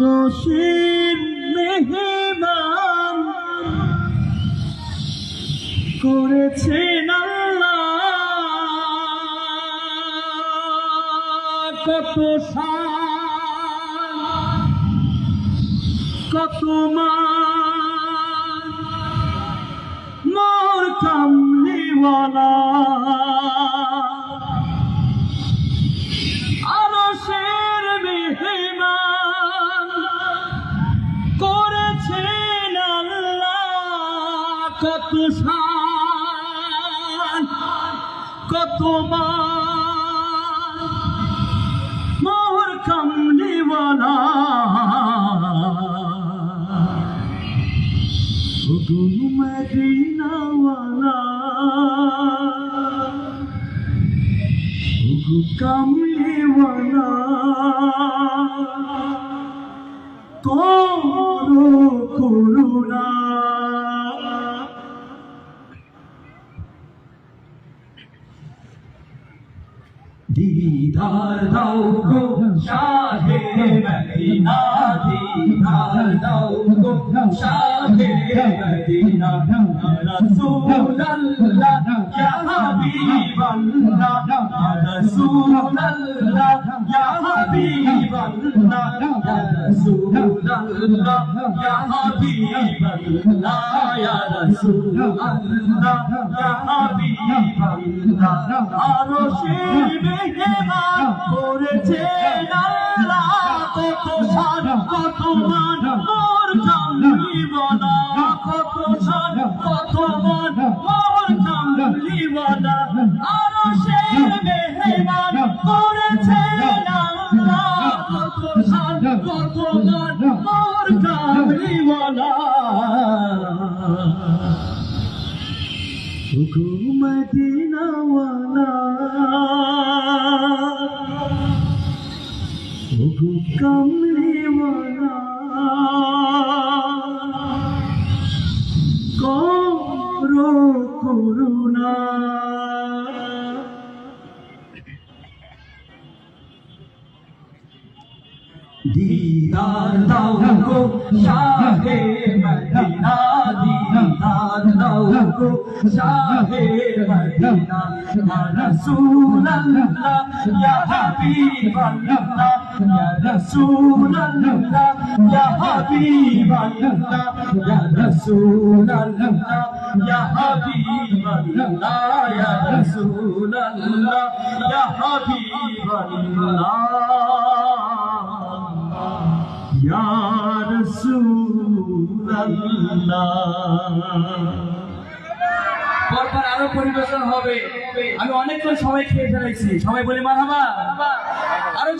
আরশের মেহমান করেছেন কত কত মোর কামলিওয়ালা কত শান কত মোর কামলিওয়ালা মদিনাওয়ালা কামলিওয়ালা। করো করুণা 一大道。শাহে মদিনা রাসূলুল্লাহ ইয়া হাবিবাল্লাহ রাসূলুল্লাহ ইয়া হাবিবাল্লাহ রাসূলুল্লাহ ইয়া হাবিবাল্লাহ ইয়া রাসূলুল্লাহ ইয়া হাবিবাল্লাহ আরশের মেহমান করেছেন আল্লাহ কত শান কত মান মোর কামলিওয়ালা করেছেন আল্লাহ। কত শান কত মান মোর কামলিওয়ালা মদিনাওয়ালা ওগো কামলিওয়ালা। করো করুণা دیدار داؤں کو شاہ مدینہ، دیدار داؤں کو شاہ مدینہ، یا رسول اللہ یا حبیب اللہ یا رسول اللہ یا حبیب اللہ یا رسول اللہ یا حبیب اللہ یا رسول اللہ یا حبیب اللہ পরপর আরও পরিবেশন হবে। আমি অনেকক্ষণ সবাই খেয়ে ফেলাইছি। সবাই বলি মারামা আরও